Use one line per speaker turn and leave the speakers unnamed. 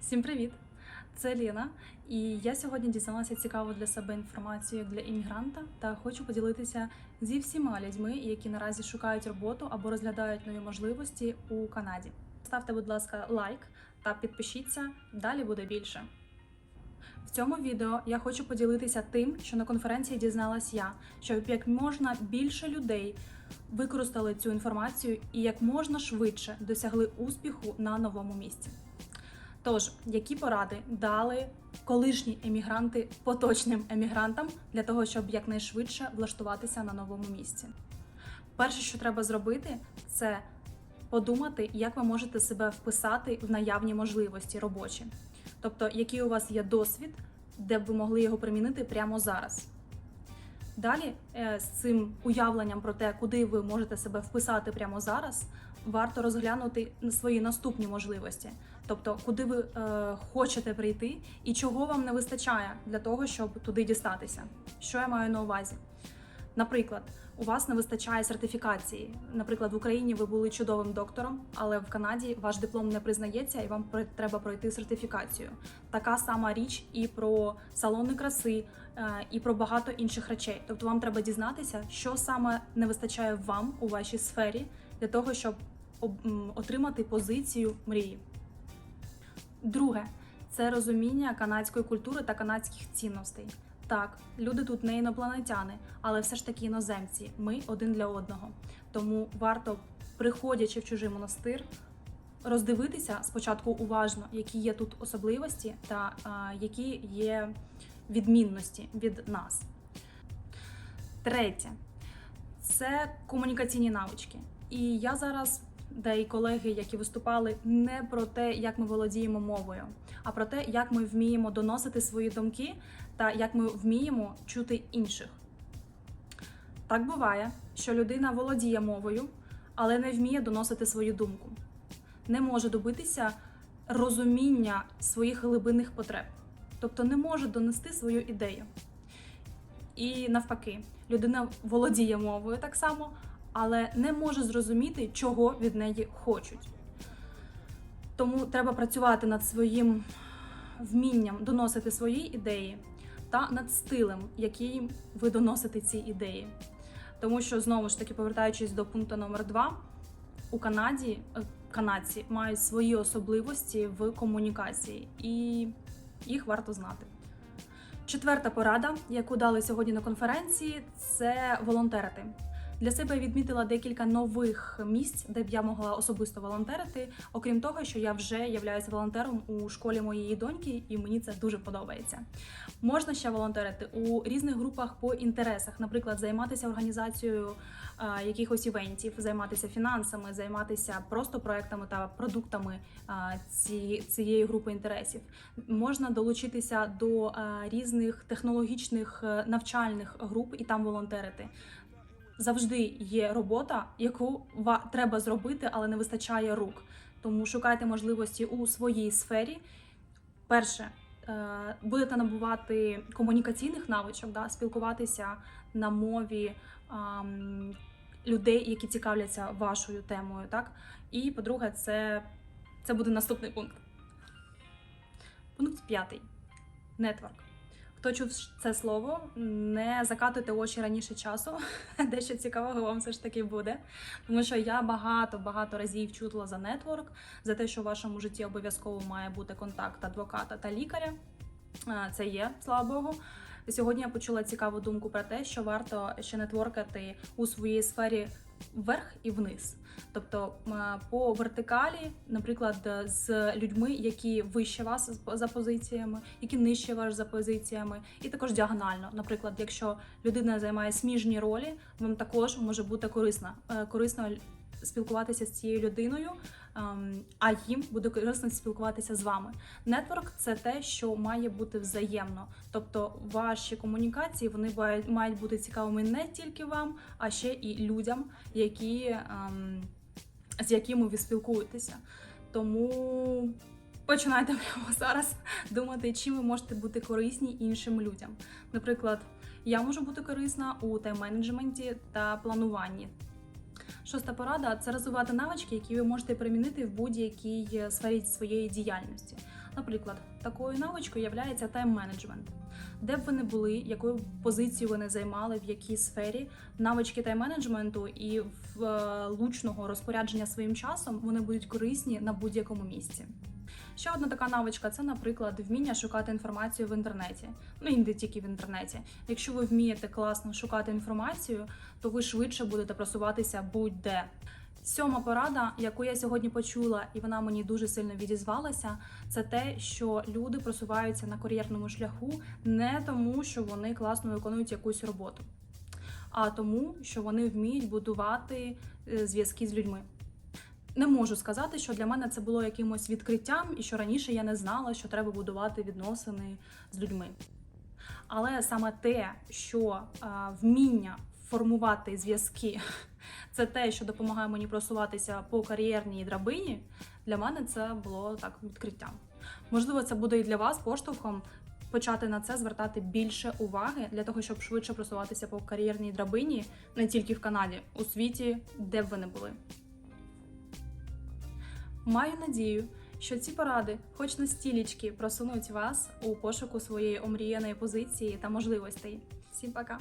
Всім привіт! Це Ліна, і я сьогодні дізналася цікаву для себе інформацію для іммігранта та хочу поділитися зі всіма людьми, які наразі шукають роботу або розглядають нові можливості у Канаді. Ставте, будь ласка, лайк та підпишіться. Далі буде більше. В цьому відео я хочу поділитися тим, що на конференції дізналась я, щоб як можна більше людей використали цю інформацію і як можна швидше досягли успіху на новому місці. Тож, які поради дали колишні емігранти поточним емігрантам для того, щоб якнайшвидше влаштуватися на новому місці? Перше, що треба зробити, це подумати, як ви можете себе вписати в наявні можливості робочі. Тобто, який у вас є досвід, де б ви могли його примінити прямо зараз. Далі, е, з цим уявленням про те, куди ви можете себе вписати прямо зараз, варто розглянути свої наступні можливості, тобто куди ви е, хочете прийти і чого вам не вистачає для того, щоб туди дістатися. Що я маю на увазі? Наприклад, у вас не вистачає сертифікації. Наприклад, в Україні ви були чудовим доктором, але в Канаді ваш диплом не признається і вам треба пройти сертифікацію. Така сама річ і про салони краси, е, і про багато інших речей. Тобто вам треба дізнатися, що саме не вистачає вам у вашій сфері для того, щоб отримати позицію мрії. Друге це розуміння канадської культури та канадських цінностей. Так, люди тут не інопланетяни, але все ж таки іноземці. Ми один для одного. Тому варто, приходячи в чужий монастир, роздивитися спочатку уважно, які є тут особливості та а, які є відмінності від нас. Третє це комунікаційні навички. І я зараз, де і колеги, які виступали, не про те, як ми володіємо мовою, а про те, як ми вміємо доносити свої думки та як ми вміємо чути інших. Так буває, що людина володіє мовою, але не вміє доносити свою думку, не може добитися розуміння своїх глибинних потреб, тобто не може донести свою ідею. І навпаки, людина володіє мовою так само, але не може зрозуміти, чого від неї хочуть. Тому треба працювати над своїм вмінням доносити свої ідеї та над стилем, яким ви доносите ці ідеї. Тому що знову ж таки, повертаючись до пункту номер два, у Канаді е, канадці мають свої особливості в комунікації, і їх варто знати. Четверта порада, яку дали сьогодні на конференції, це волонтерити. Для себе відмітила декілька нових місць, де б я могла особисто волонтерити. Окрім того, що я вже являюся волонтером у школі моєї доньки, і мені це дуже подобається. Можна ще волонтерити у різних групах по інтересах, наприклад, займатися організацією а, якихось івентів, займатися фінансами, займатися просто проектами та продуктами а, ці, цієї групи інтересів. Можна долучитися до а, різних технологічних е, навчальних груп і там волонтерити. Завжди є робота, яку треба зробити, але не вистачає рук. Тому шукайте можливості у своїй сфері. Перше, е, будете набувати комунікаційних навичок, да, спілкуватися на мові людей, які цікавляться вашою темою. Так? І по-друге, це, це буде наступний пункт. Пункт п'ятий. Нетворк. Хто чув це слово, не закатуйте очі раніше часу. Дещо цікавого вам все ж таки буде. Тому що я багато-багато разів чутила за нетворк, за те, що в вашому житті обов'язково має бути контакт адвоката та лікаря. Це є, слава Богу. Сьогодні я почула цікаву думку про те, що варто ще нетворкати у своїй сфері вверх і вниз. Тобто по вертикалі, наприклад, з людьми, які вище вас за позиціями, які нижче вас за позиціями, і також діагонально. Наприклад, якщо людина займає сміжні ролі, вам також може бути корисна, е, корисно спілкуватися з цією людиною, ем, а їм буде корисно спілкуватися з вами. Нетворк це те, що має бути взаємно. Тобто ваші комунікації вони мають- бути цікавими не тільки вам, а ще і людям, які, ем, з якими ви спілкуєтеся. Тому починайте прямо зараз думати, чим ви можете бути корисні іншим людям. Наприклад, я можу бути корисна у тайм-менеджменті та плануванні. Шоста порада це розвивати навички, які ви можете примінити в будь-якій сфері своєї діяльності. Наприклад, такою навичкою є тайм-менеджмент. Де б ви не були, якою позицію ви не займали, в якій сфері, навички тайм-менеджменту і в е, розпорядження своїм часом вони будуть корисні на будь-якому місці. Ще одна така навичка це, наприклад, вміння шукати інформацію в інтернеті. Ну і не тільки в інтернеті. Якщо ви вмієте класно шукати інформацію, то ви швидше будете просуватися будь-де. Сьома порада, яку я сьогодні почула, і вона мені дуже сильно відізвалася, це те, що люди просуваються на кар'єрному шляху не тому, що вони класно виконують якусь роботу, а тому, що вони вміють будувати е, зв'язки з людьми. Не можу сказати, що для мене це було якимось відкриттям, і що раніше я не знала, що треба будувати відносини з людьми. Але саме те, що е, вміння формувати зв'язки, це те, що допомагає мені просуватися по кар'єрній драбині, для мене це було так відкриттям. Можливо, це буде і для вас поштовхом почати на це звертати більше уваги для того, щоб швидше просуватися по кар'єрній драбині не тільки в Канаді, у світі, де б ви не були. Маю надію, що ці поради, хоч на стілічки, просунуть вас у пошуку своєї омріяної позиції та можливостей. Всім пока!